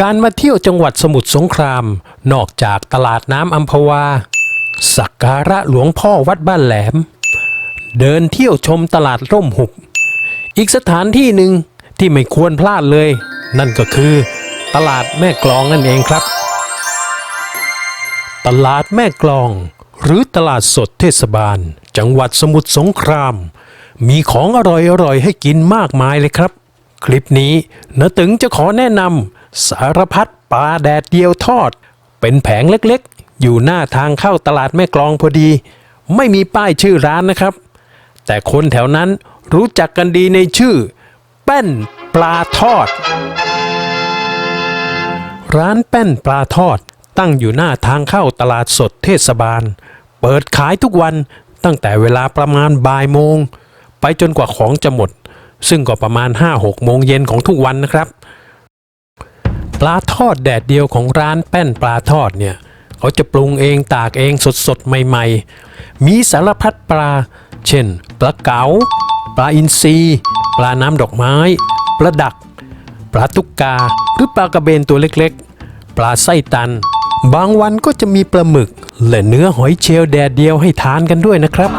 การมาเที่ยวจังหวัดสมุทรสงคราม นอกจากตลาดน้ำอัมพวา สักการะหลวงพ่อวัดบ้านแหลม เดินเที่ยวชมตลาดร่มหุบ อีกสถานที่หนึ่งที่ไม่ควรพลาดเลย นั่นก็คือตลาดแม่กลองนั่นเองครับ ตลาดแม่กลอง หรือตลาดสดเทศบาล จังหวัดสมุทรสงคราม มีของอร่อยๆให้กินมากมายเลยครับ คลิปนี้นตึงจะขอแนะนำ สารพัดปลาแดดเดียวทอด เป็นแผงเล็กๆ อยู่หน้าทางเข้าตลาดแม่กลองพอดี ไม่มีป้ายชื่อร้านนะครับ แต่คนแถวนั้นรู้จักกันดีในชื่อ แป้นปลาทอด ร้านแป้นปลาทอดตั้งอยู่หน้าทางเข้าตลาดสดเทศบาล เปิดขายทุกวันตั้งแต่เวลาประมาณบ่ายโมง ไปจนกว่าของจะหมด ซึ่งก็ประมาณ 5-6 โมงเย็นของทุกวันนะครับ ลาทอดแดดเดียวของร้านแป้นปลาทอดเนี่ยเขาจะปรุงเองตากเองสดๆ ใหม่ๆ มีสารพัดปลา เช่น ปลาเก๋า ปลาอินทรีปลาน้ำดอกไม้ ปลาดัก ปลาตุกกา หรือปลากระเบนตัวเล็กๆ ปลาไส้ตัน บางวันก็จะมีปลาหมึก และเนื้อหอยเชลล์แดดเดียวให้ทานกันด้วยนะครับ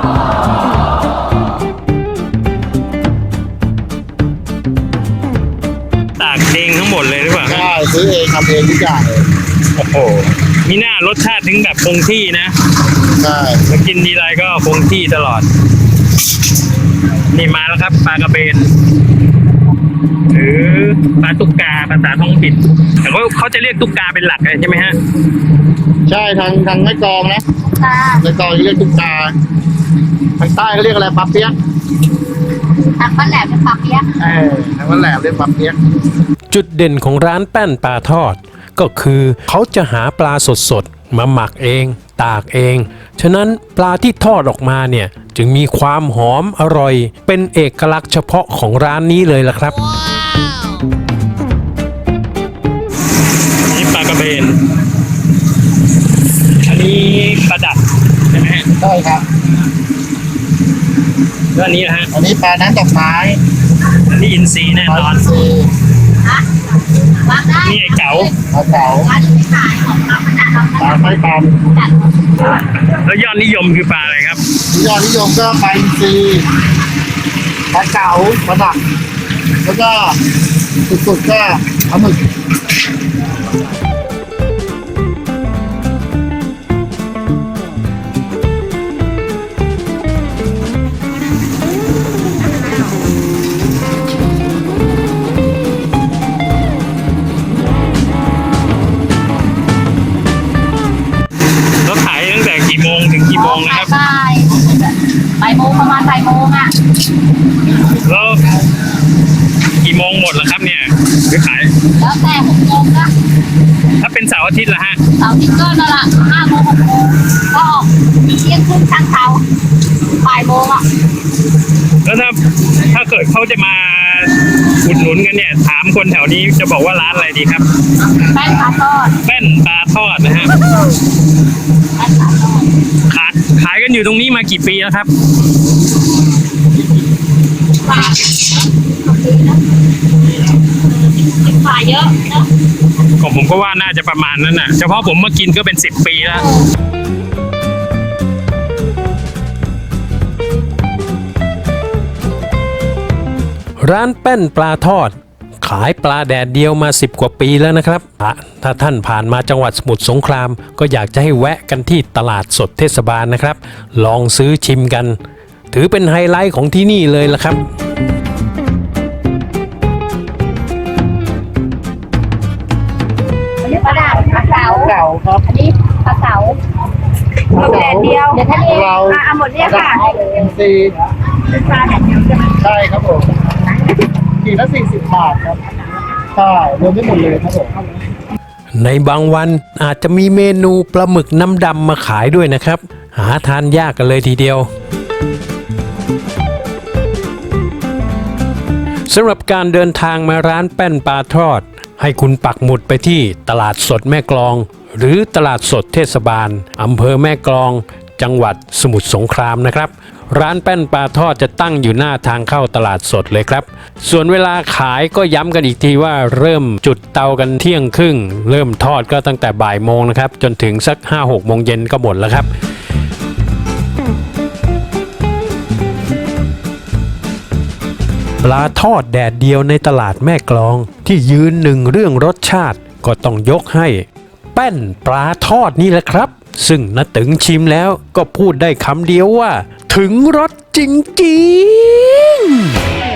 ทำเองทุกอย่างเลยโอ้โหมีหน้ารสชาติถึงแบบคงที่นะใช่มากินทีไรก็คงที่ตลอด นี่มาแล้วครับปลากระเบน หรือปลาตุกกาภาษาท้องถิ่นแต่ว่าเขาจะเรียกตุกกาเป็นหลักเลยใช่ไหมฮะ ใช่ทางทางแม่กลองนะในกลองเรียกตุ๊กตาทางใต้เขาเรียกอะไรปลาเปี๊ยก ทางบ้านแหลมเป็นปลาเปี๊ยกเออทางวันแหลมเรียกปลาเปี๊ยกจุดเด่นของร้านแป้นปลาทอด ก็คือเขาจะหาปลาสดๆ มาหมักเอง ตากเอง ฉะนั้นปลาที่ทอดออกมาเนี่ย จึงมีความหอมอร่อย เป็นเอกลักษณ์เฉพาะของร้านนี้เลยล่ะครับ นี่ปลากระเบน อันนี้ปลาดักใช่ไหมฮะ ใช่ครับ แล้วอันนี้นะฮะอันนี้ปลาน้ำดอกไม้อันนี้อินทรีแน่ปลานอนซีวางได้นี่ไอ้เก๋าปลาเก๋าร้านนี้ไม่ขายของเราขนาดเราปลาไส้ตันจัดแล้วยอดนิยมคือปลาอะไรครับที่ยอดนิยมก็ปลาอินทรีปลาเก๋าปลาดักแล้วก็สุดๆก็ปลาหมึก บ่ายโมงประมาณบ่ายโมงอะแล้วกี่โมงหมดแล้วครับเนี่ยหรือขาย แล้วแต่หกโมงก็ถ้าเป็นเสาร์อาทิตย์ละฮะเสาร์อาทิตย์ก็นั่นแหละห้าโมงหกโมงก็ออกเที่ยงครึ่งช่างเช้าบ่ายโมงอะแล้วถ้าถ้าเกิดเขาจะมาอุดหนุนกันเนี่ย ถามคนแถวนี้จะบอกว่าร้านอะไรดีครับ แป้งปลาทอดแป้นปลาทอดนะฮะ แป้งปลาทอดขาย ขายกันอยู่ตรงนี้มากี่ปีแล้วครับปลาปลาเยอะเนอะของผมก็ว่าน่าจะประมาณนั้นน่ะ เฉพาะผมมากินก็เป็นสิบปีแล้ว ร้านแป้นปลาทอด ขายปลาแดดเดียวมา 10 กว่าปีแล้วนะครับอะถ้าท่านผ่านมาจังหวัดสมุทรสงคราม ก็อยากจะให้แวะกันที่ตลาดสดเทศบาลนะครับ ลองซื้อชิมกัน ถือเป็นไฮไลท์ของที่นี่เลยละครับอันนี้ปลาดาบปลาเก๋าเก๋าครับ อันนี้ปลาเก๋าปลาเก๋าเดี๋ยวท่านเองเราอะเอาหมดเนี่ยค่ะอินทรีเป็นปลาแดดเดียวใช่ไหมใช่ครับผม ขีดละสี่สิบบาทครับใช่รวมได้หมดเลยครับผมในบางวันอาจจะมีเมนูปลาหมึกน้ำดำมาขายด้วยนะครับ หาทานยากกันเลยทีเดียวสำหรับการเดินทางมาร้านแป้นปลาทอด ให้คุณปักหมุดไปที่ตลาดสดแม่กลอง หรือตลาดสดเทศบาลอำเภอแม่กลอง จังหวัดสมุทรสงครามนะครับ ร้านแป้นปลาทอดจะตั้งอยู่หน้าทางเข้าตลาดสดเลยครับ ส่วนเวลาขายก็ย้ำกันอีกทีว่าเริ่มจุดเตากันเที่ยงครึ่ง เริ่มทอดก็ตั้งแต่บ่ายโมงนะครับ จนถึงสัก 5-6โมงเย็นก็หมดแล้วครับปลาทอดแดดเดียวในตลาดแม่กลอง ที่ยืนหนึ่งเรื่องรสชาติก็ต้องยกให้ แป้นปลาทอดนี่แหละครับ ซึ่งนาตึงชิมแล้วก็พูดได้คำเดียวว่า ถึงรสจริงๆ